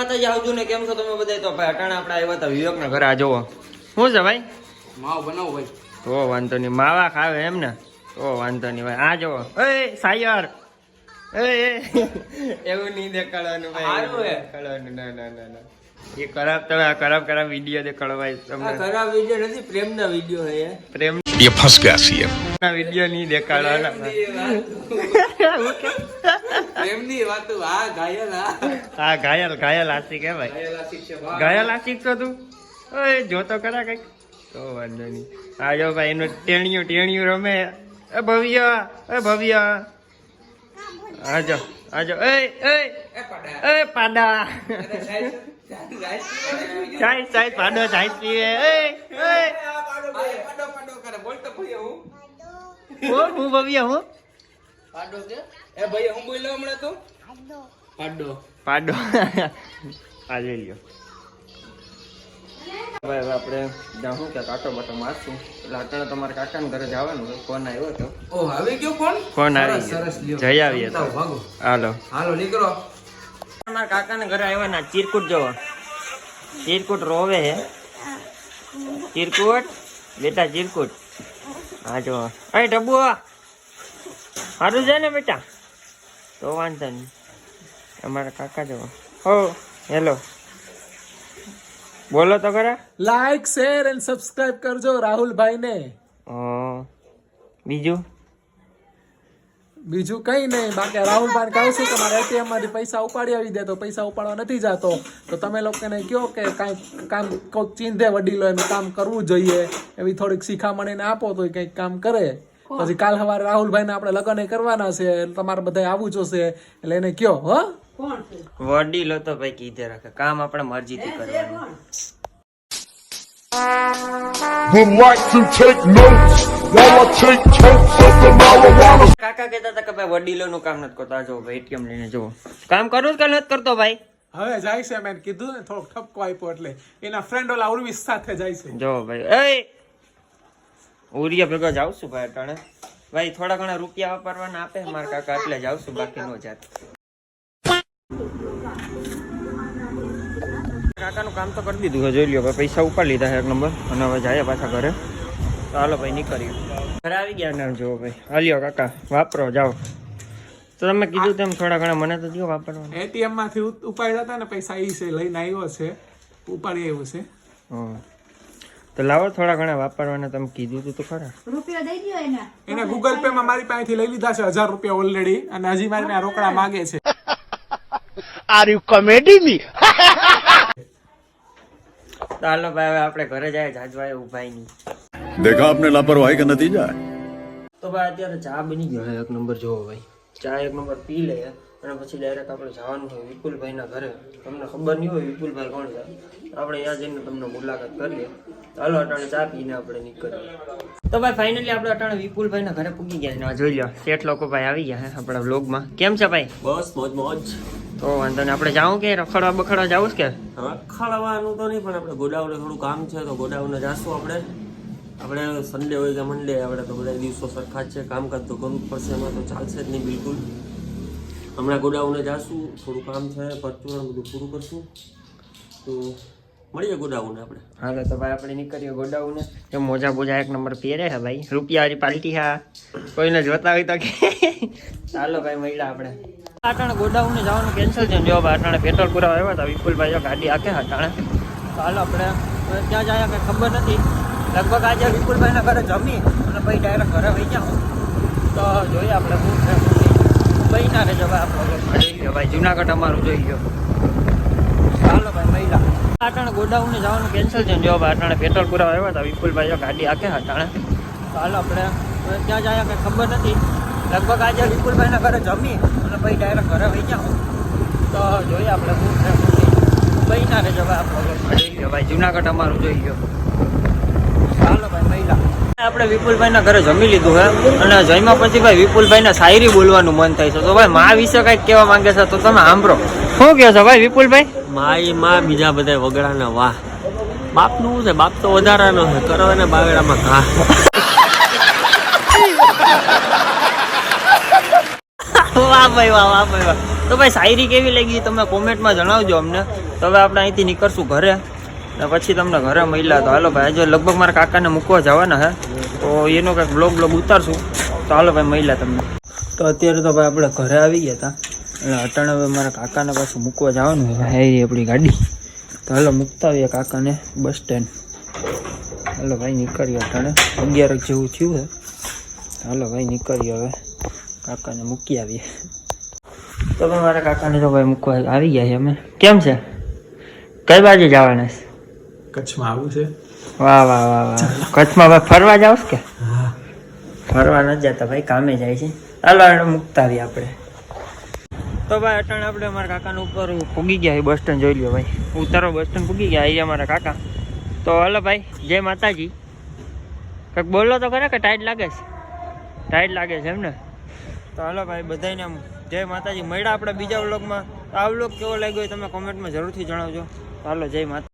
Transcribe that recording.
માતાજી આવજો ને કેમ છો તમે બધા તો ભાઈ અટાણા આપણે આવ્યા હતા વિવેક ના ઘરે આ જોવો શું છે ભાઈ? માવ બનાવો ભાઈ. તો વાંધો નહીં. માવા ખાવે એમ ને? તો વાંધો નહીં ભાઈ. આ જોવો એ સાયર. એ એ. એવું નહીં દેખાડવાનું ભાઈ. દેખાડવાનું. ના ના ના ના. એ ખરાબ તમે આ ખરાબ ખરાબ વીડિયો દેખાડો ભાઈ તમને. ખરાબ વીડિયો નથી પ્રેમના વીડિયો હે. પ્રેમ ये फंस गया सीएम ના વિડીયો નહીં દેખાડવાના પ્રેમની વાતો આ ઘાયલ આ હા ઘાયલ ઘાયલ આશિક હે ભાઈ ઘાયલ આશિક છે વાહ. ઘાયલ આશિક છો તું ઓય જોતો કરા કઈક તો વાંધો નહીં આ જો ભાઈ એનું ટેણિયું ટેણિયું રમે એ ભવ્ય એ ભવ્ય આજો આજો એ એ એ પાડા. એ પાડા અરે સાહેબ, સાહેબ, સાહેબ. ચાઈ ચાઈ પાડો ચાઈ પીવે એ એ આ પાડો ભાઈ, પાડો, પાડો કરે. ભાઈ હું. હું હું ભવ્ય હું પાડો કે? એ ભાઈ હું બોલ્યો હમણાં તો? પાડો. પાડો આ લઈ લ્યો ભાઈ હવે આપણે શું કે કાટો બાટો મારશું એટલે અત્યારે તમારે કાકાના ઘરે જવાનું છે ફોન આવ્યો હતો આવી ગયો ફોન? ફોન આવી સરસ. જઈ આવીએ તો. હાલો હાલો નીકળો મારા કાકાના ઘરે આવ્યા ના ચીરકુટ જોવો ચીરકુટ રોવે હે ચીરકુટ બેટા ચીરકુટ હા જો. અહીં ડબ્બુ. સારું છે ને બેટા? તો વાંધો નહીં. અમારા કાકા જો હો હેલો. બોલો તો ખરા. લાઈક શેર એન્ડ સબસ્ક્રાઇબ કરજો રાહુલભાઈને. બીજું? બીજું કઈ નહીં. બાકી રાહુલભાઈ કહું છું કે મારે એટીએમમાંથી પૈસા ઉપાડી આવી દે તો પૈસા ઉપાડવા નથી જતો. તો તમે લોકોને કહો કે કાંઈક કામ કોઈક ચીંધે વડીલો એનું કામ કરવું જોઈએ એવી થોડીક શીખામણીને આપો તો કંઈક કામ કરે. પછી કાલ સવારે રાહુલભાઈને આપણે લગ્ન કરવાના છે તમારે બધા આવવું જોશે એટલે એને કયો હો? વડીલો તો ભાઈ કીધે રાખે. કામ આપણે મરજીથી કરવાનું. Would like to take notes કાકા કહેતા હતા કે ભાઈ વડીલોનું કામ નથી કરતા. જો ભાઈ એટીએમ લઈને જો કામ કરું કે નથી કરતો ભાઈ? હવે જાય છે મેં કીધું ને થોડોક ઠપકો આપ્યો એટલે. એના ફ્રેન્ડ ઓલા ઉર્વિસ સાથે જાય છે. જો ભાઈ એ ઉરિયા ભેગો જાઉં છું ભાઈ અટાણે. ભાઈ થોડા ઘણા રૂપિયા વાપરવાના આપે મારા કાકા એટલે જાઉં છું બાકી નો જાત. કાકાનું કામ તો કરી દીધું જોઈ લ્યો ભાઈ પૈસા ઉપાડી લીધા એક નંબર. અને હવે જાય પાછા ઘરે. હાલો ભાઈ નીકળ્યું ઘરે આવી ગયા ને જુઓ ભાઈ. હાલ્યો કાકા વાપરો જાઓ. તો તમે કીધું તેમ થોડા ઘણા મને તો દો વાપરવાનું. એટીએમમાંથી ઉપાડ્યા હતા ને પૈસા ઈ છે લઈને આવ્યો છે. ઉપાડી આવ્યો છે. હં. તો લાવો થોડા ઘણા વાપરવાના તમે કીધું તું તો ખરા. રૂપિયા દઈ દો એને. એને ગૂગલ પે માં મારી પાસેથી લઈ લીધા છે હજાર રૂપિયા ઓલરેડી અને હજી મારી પાસે રોકડા માંગે છે. આર યુ કોમેડી મી તો હાલો ભાઈ હવે આપણે ઘરે જાય જાજવાય ઉભાઈ નહીં देखा आपने लापरवाही का नतीजा है તો ભાઈ અત્યારે ચા બની ગયો છે એક નંબર જોવો ભાઈ ચા એક નંબર પી લઈએ અને પછી ડાયરેક્ટ આપણે જવાનું હોય વિપુલભાઈના ઘરે તમને ખબર નહીં હોય વિપુલભાઈ કોણ છે આપણે ત્યાં જઈને તમને મુલાકાત કરીએ ચાલો અટાણે ચા પીને આપણે નીકળીએ તો ભાઈ ફાઇનલી આપણે અટાણે વિપુલભાઈના ઘરે પૂગી ગયા છે આ જોઈ લો શેઠ લોકો ભાઈ આવી ગયા છે આપણા વ્લોગમાં કેમ છે ભાઈ બસ મોજ મોજ તો વાંધો નહીં આપણે જાઉં કે રખડવા બખડવા જાવું કે રખડવાનું તો નહીં પણ આપણે ગોડાઉને થોડું કામ છે તો ગોડાઉને જાશું આપણે આપણે સન્ડે હોય કે મંડે આપણે તો બધા દિવસો સરખા છે. કામકાજ તો કરવું જ પડશે એમાં તો ચાલશે જ નહીં બિલકુલ. હમણાં ગોડાઉને જાશું થોડું કામ છે પરચુરણ બધું પૂરું કરશું. તો મળીએ ગોડાઉને આપણે. હાલો તો ભાઈ આપણે નીકળીએ ગોડાઉને. જો મોજા બોજા એક નંબર પહેરે હા ભાઈ. રૂપિયા વાળી પાલટી હા. કોઈને જોતા હોય તો કે. ચાલો ભાઈ મળ્યા આપણે. અટાણે ગોડાઉને જવાનું કેન્સલ છે જો ભાઈ અટાણે પેટ્રોલ પૂરા આવ્યા હતા. વિપુલભાઈ ગાડી આખે અટાણે ચાલો આપણે ત્યાં જાય કંઈ ખબર નથી. લગભગ આજે વિપુલભાઈના ઘરે જમી અને પછી ડાયરેક્ટ ઘરે વહી જાઉં. તો જોઈએ આપણે શું છે ભાઈ ના રહેજો ભાઈ, આપણો જોઈ ગયો ભાઈ. જુનાગઢ અમારું જોઈ ગયો. ચાલો ભાઈ, મહિલા. અટાણે ગોડાઉન જવાનું કેન્સલ છે જો ભાઈ અટાણે પેટ્રોલ પૂરા આવ્યા હતા વિપુલભાઈ જો ગાડી આખે અટાણે ચાલો આપણે ત્યાં જાય કંઈ ખબર નથી. લગભગ આજે વિપુલભાઈના ઘરે જમી અને પછી ડાયરેક્ટ ઘરે વહી જાઉં. તો જોઈએ આપણે શું છે ભાઈ ના રહેજો ભાઈ, આપણો જોઈ ગયો ભાઈ. જુનાગઢ અમારું જોઈ ગયો. આપણે વિપુલભાઈના ઘરે જમી લીધું હે અને જમ્યા પછી ભાઈ વિપુલભાઈને શાયરી બોલવાનું મન થાય છે. તો ભાઈ મા વિશે કંઈક કહેવા માંગે છે તો તમે સાંભળો. શું કહો છો ભાઈ વિપુલભાઈ? માઈ માં બીજા બધા વગડાના વાહ. બાપનું શું છે? બાપ તો વધારાનો છે. કરો ને બાવેડામાં ઘા. વાહ ભાઈ વાહ વાહ ભાઈ વાહ. તો ભાઈ શાયરી કેવી લાગી? તમે કોમેન્ટમાં જણાવજો અમને. તો હવે આપણે અહીંથી નીકળશું ઘરે. ને પછી તમને ઘરે મળ્યા તો હાલો ભાઈ, આજે લગભગ મારા કાકાને મૂકવા જવાના હે. તો એનો કંઈક બ્લોગ બ્લોગ ઉતારશું. તો હાલો ભાઈ, મળ્યા તમને. તો અત્યારે તો ભાઈ આપણે ઘરે આવી ગયા હતા એટલે અટાણે હવે મારા કાકાને પાછું મૂકવા જવાનું છે. ભાઈ આપણી ગાડી. તો હાલો, મૂકતા આવીએ કાકાને બસ સ્ટેન્ડ હાલો ભાઈ, નીકળીએ અટાણે. અગિયાર જેવું થયું છે હાલો ભાઈ, નીકળીએ હવે. કાકાને મૂકી આવીએ. તો મારા કાકાને તો ભાઈ મૂકવા આવી ગયા છે અમે. કેમ છે? કઈ બાજુ જવાના છે? કચ્છમાં આવું છે? વાહ વાહ વાહ વાહ. કચ્છમાં ભાઈ ફરવા જાવ કે? ફરવા નથી જતા ભાઈ કામે જાય છે. હાલો મૂકતા આવીએ આપણે. તો ભાઈ અટાણે આપણે અમારા કાકાના ઉપર પૂગી ગયા બસ સ્ટેન્ડ જોઈ લ્યો ભાઈ. ઉતારો બસ સ્ટેન્ડ પૂગી ગયા અહીંયા અમારા કાકા. તો હાલો ભાઈ જય માતાજી. કંઈક બોલો તો ખરા કે ટાઈટ લાગે છે? ટાઈટ લાગે છે એમ ને? તો હાલો ભાઈ બધાને જય માતાજી. મળ્યા આપણે બીજા વ્લોગમાં. આ વ્લોગ કેવો લાગ્યો તમે કોમેન્ટમાં જરૂરથી જણાવજો. તો હાલો જય માતા